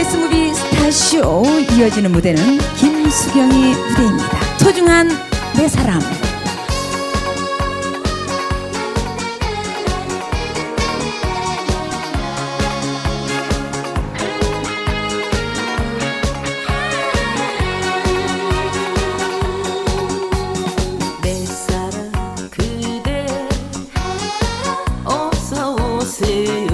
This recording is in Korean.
KBS 무비 스타쇼 이어지는 무대는 김수경이 무대입니다. 소중한 내 사람. 내 사랑 그대 어서 오세요